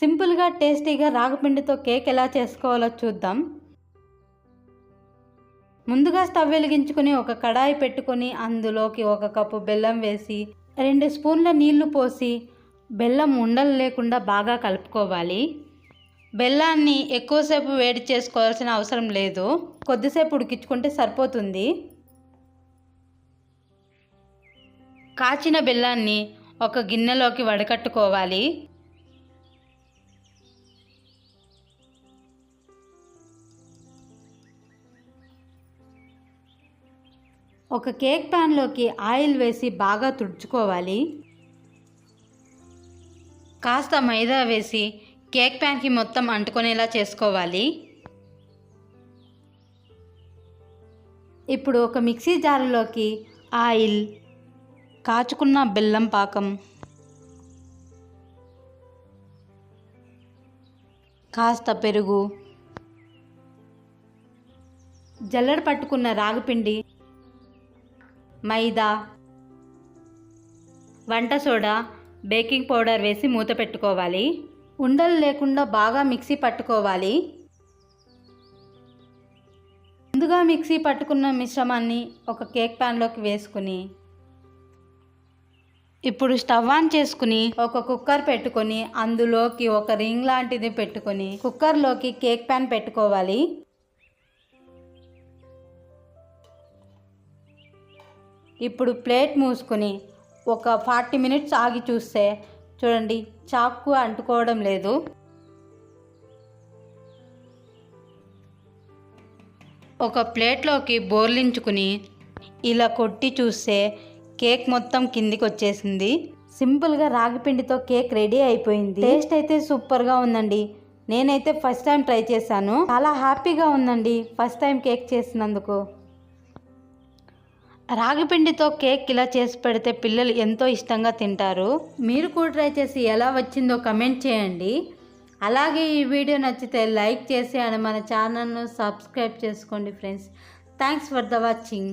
సింపుల్గా టేస్టీగా రాగిపిండితో కేక్ ఎలా చేసుకోవాలో చూద్దాం. ముందుగా స్టవ్ వెలిగించుకొని ఒక కడాయి పెట్టుకొని అందులోకి ఒక కప్పు బెల్లం వేసి రెండు స్పూన్ల నీళ్ళు పోసి బెల్లం ఉండలు లేకుండా బాగా కలుపుకోవాలి. బెల్లాన్ని ఎక్కువసేపు వేడి చేసుకోవాల్సిన అవసరం లేదు. కొద్దిసేపు ఉడికించుకుంటే సరిపోతుంది. కాచిన బెల్లాన్ని ఒక గిన్నెలోకి వడకట్టుకోవాలి. ఒక కేక్ ప్యాన్లోకి ఆయిల్ వేసి బాగా తుడుచుకోవాలి. కాస్త మైదా వేసి కేక్ ప్యాన్కి మొత్తం అంటుకునేలా చేసుకోవాలి. ఇప్పుడు ఒక మిక్సీ జారులోకి ఆయిల్ కాచుకున్న బెల్లం పాకం కాస్త పెరుగు జల్లడ పట్టుకున్న రాగిపిండి మైదా వంట సోడా బేకింగ్ పౌడర్ వేసి మూత పెట్టుకోవాలి. ఉండలు లేకుండా బాగా మిక్సీ పట్టుకోవాలి. ముందుగా మిక్సీ పట్టుకున్న మిశ్రమాన్ని ఒక కేక్ ప్యాన్లోకి వేసుకుని ఇప్పుడు స్టవ్ ఆన్ చేసుకుని ఒక కుక్కర్ పెట్టుకొని అందులోకి ఒక రింగ్ లాంటిది పెట్టుకొని కుక్కర్లోకి కేక్ ప్యాన్ పెట్టుకోవాలి. ఇప్పుడు ప్లేట్ మూసుకొని ఒక ఫార్టీ మినిట్స్ ఆగి చూస్తే చూడండి చాకు అంటుకోవడం లేదు. ఒక ప్లేట్లోకి బోర్లించుకుని ఇలా కొట్టి చూస్తే కేక్ మొత్తం కిందికి వచ్చేసింది సింపుల్గా రాగిపిండితో కేక్ రెడీ అయిపోయింది. టేస్ట్ అయితే సూపర్గా ఉందండి. నేనైతే ఫస్ట్ టైం ట్రై చేశాను. చాలా హ్యాపీగా ఉందండి ఫస్ట్ టైం కేక్ చేసినందుకు. రాగిపిండితో కేక్ ఇలా చేసి పెడితే పిల్లలు ఎంతో ఇష్టంగా తింటారు. మీరు కూడా ట్రై చేసి ఎలా వచ్చిందో కమెంట్ చేయండి. అలాగే ఈ వీడియో నచ్చితే లైక్ చేసి అని మన ఛానల్ను సబ్స్క్రైబ్ చేసుకోండి friends. Thanks for the watching.